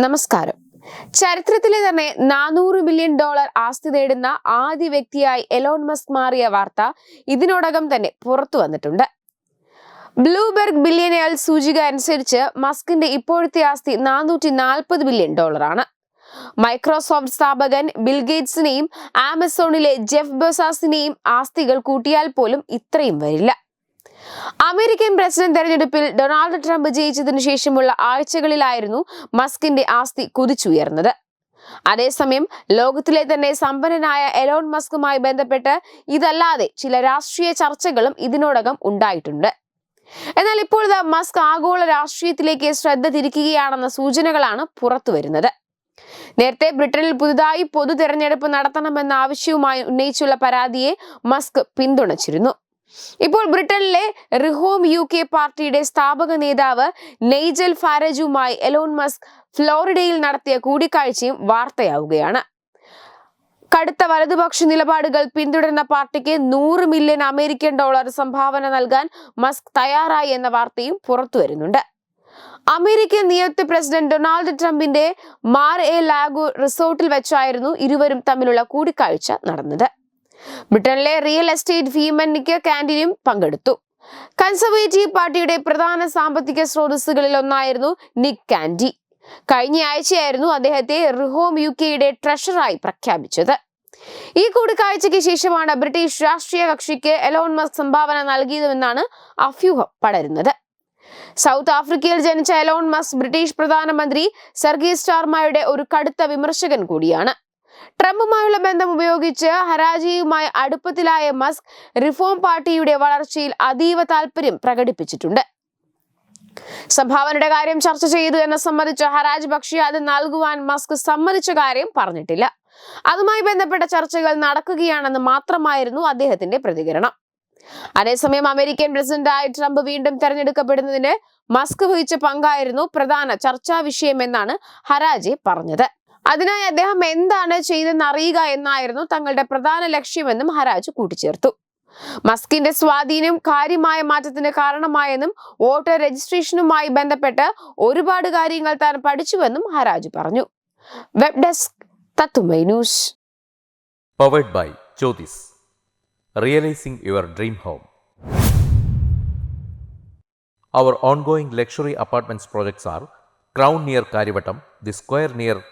നമസ്കാരം. ചരിത്രത്തിലെ തന്നെ നാനൂറ് ബില്യൺ ഡോളർ ആസ്തി നേടുന്ന ആദ്യ വ്യക്തിയായി എലോൺ മസ്ക് മാറിയ വാർത്ത ഇതിനോടകം തന്നെ പുറത്തു വന്നിട്ടുണ്ട്. ബ്ലൂബെർഗ് ബില്യനയാൽ സൂചിക അനുസരിച്ച് മസ്കിന്റെ ഇപ്പോഴത്തെ ആസ്തി നാനൂറ്റി നാൽപ്പത് ബില്യൺ ഡോളറാണ് മൈക്രോസോഫ്റ്റ് സ്ഥാപകൻ ബിൽഗേറ്റ്സിനെയും ആമസോണിലെ ജെഫ് ബസാസിനെയും ആസ്തികൾ കൂട്ടിയാൽ പോലും ഇത്രയും വരില്ല. അമേരിക്കൻ പ്രസിഡന്റ് തെരഞ്ഞെടുപ്പിൽ ഡൊണാൾഡ് ട്രംപ് ജയിച്ചതിനു ശേഷമുള്ള ആഴ്ചകളിലായിരുന്നു മസ്കിന്റെ ആസ്തി കുതിച്ചുയർന്നത്. അതേസമയം ലോകത്തിലെ തന്നെ സമ്പന്നനായ എലോൺ മസ്കുമായി ബന്ധപ്പെട്ട് ഇതല്ലാതെ ചില രാഷ്ട്രീയ ചർച്ചകളും ഇതിനോടകം ഉണ്ടായിട്ടുണ്ട്. എന്നാൽ ഇപ്പോൾ മസ്ക് ആഗോള രാഷ്ട്രീയത്തിലേക്ക് ശ്രദ്ധ തിരിക്കുകയാണെന്ന സൂചനകളാണ് പുറത്തുവരുന്നത് നേരത്തെ ബ്രിട്ടനിൽ പുതുതായി പൊതു തെരഞ്ഞെടുപ്പ് നടത്തണമെന്ന ആവശ്യവുമായി ഉന്നയിച്ചുള്ള പരാതിയെ മസ്ക് പിന്തുണച്ചിരുന്നു. ഇപ്പോൾ ബ്രിട്ടനിലെ റിഹോം യു കെ പാർട്ടിയുടെ സ്ഥാപക നേതാവ് നെയ്ജൽ ഫാരജുമായി എലോൺ മസ്ക് ഫ്ലോറിഡയിൽ നടത്തിയ കൂടിക്കാഴ്ചയും വാർത്തയാവുകയാണ്. കടുത്ത വലതുപക്ഷ നിലപാടുകൾ പിന്തുടരുന്ന പാർട്ടിക്ക് നൂറ് മില്യൺ അമേരിക്കൻ ഡോളർ സംഭാവന നൽകാൻ മസ്ക് തയ്യാറായി എന്ന വാർത്തയും പുറത്തുവരുന്നുണ്ട് അമേരിക്കൻ നിയുക്ത പ്രസിഡന്റ് ഡൊണാൾഡ് ട്രംപിന്റെ മാർ എ ലാഗോ റിസോർട്ടിൽ വെച്ചായിരുന്നു ഇരുവരും തമ്മിലുള്ള കൂടിക്കാഴ്ച നടന്നത്. ബ്രിട്ടനിലെ റിയൽ എസ്റ്റേറ്റ് ഭീമനിക്ക് കാൻഡിനും പങ്കെടുത്തു. കൺസർവേറ്റീവ് പാർട്ടിയുടെ പ്രധാന സാമ്പത്തിക സ്രോതസ്സുകളിൽ ഒന്നായിരുന്നു നിക് കാൻഡി കഴിഞ്ഞ ആഴ്ചയായിരുന്നു അദ്ദേഹത്തെ റിഹോം യു കെയുടെ ട്രഷറായി പ്രഖ്യാപിച്ചത്. ഈ കൂടിക്കാഴ്ചയ്ക്ക് ശേഷമാണ് ബ്രിട്ടീഷ് രാഷ്ട്രീയ കക്ഷിക്ക് എലോൺ മസ്ക് സംഭാവന നൽകിയതുമെന്നാണ് അഭ്യൂഹം പടരുന്നത്. സൗത്ത് ആഫ്രിക്കയിൽ ജനിച്ച എലോൺ മസ്ക് ബ്രിട്ടീഷ് പ്രധാനമന്ത്രി സർഗീസ് സ്റ്റാർമയുടെ ഒരു കടുത്ത വിമർശകൻ കൂടിയാണ്. ട്രംപുമായുള്ള ബന്ധം ഉപയോഗിച്ച് ഹരാജിയുമായി അടുപ്പത്തിലായ മസ്ക് റിഫോം പാർട്ടിയുടെ വളർച്ചയിൽ അതീവ താല്പര്യം പ്രകടിപ്പിച്ചിട്ടുണ്ട്. സംഭാവനയുടെ കാര്യം ചർച്ച ചെയ്തു എന്ന സംബന്ധിച്ച് ഹരാജ് ബക്ഷി അത് നൽകുവാൻ മസ്ക് സമ്മതിച്ച കാര്യം പറഞ്ഞിട്ടില്ല. അതുമായി ബന്ധപ്പെട്ട ചർച്ചകൾ നടക്കുകയാണെന്ന് മാത്രമായിരുന്നു അദ്ദേഹത്തിന്റെ പ്രതികരണം. അതേസമയം അമേരിക്കൻ പ്രസിഡന്റായി ട്രംപ് വീണ്ടും തെരഞ്ഞെടുക്കപ്പെടുന്നതിന് മസ്ക് വഹിച്ച പങ്കായിരുന്നു പ്രധാന ചർച്ചാ വിഷയമെന്നാണ് ഹരാജി പറഞ്ഞത്. അതിനായി അദ്ദേഹം എന്താണ് ചെയ്തെന്ന് അറിയുക എന്നായിരുന്നു തങ്ങളുടെ പ്രധാന ലക്ഷ്യമെന്നും ഹരാജ് കൂട്ടിച്ചേർത്തു. മസ്കിന്റെ സ്വാധീനം കാര്യമായ മാറ്റത്തിന് കാരണമായെന്നും വോട്ടർ രജിസ്ട്രേഷനുമായി ബന്ധപ്പെട്ട് ഒരുപാട് കാര്യങ്ങൾ താൻ പഠിച്ചുവെന്നും ഹരാജ് പറഞ്ഞു. വെബ് ഡെസ്ക് തത്തുമൈ news. Powered by Jyothis realising your dream home our ongoing luxury apartments projects are crown near Karyavattom the square luxury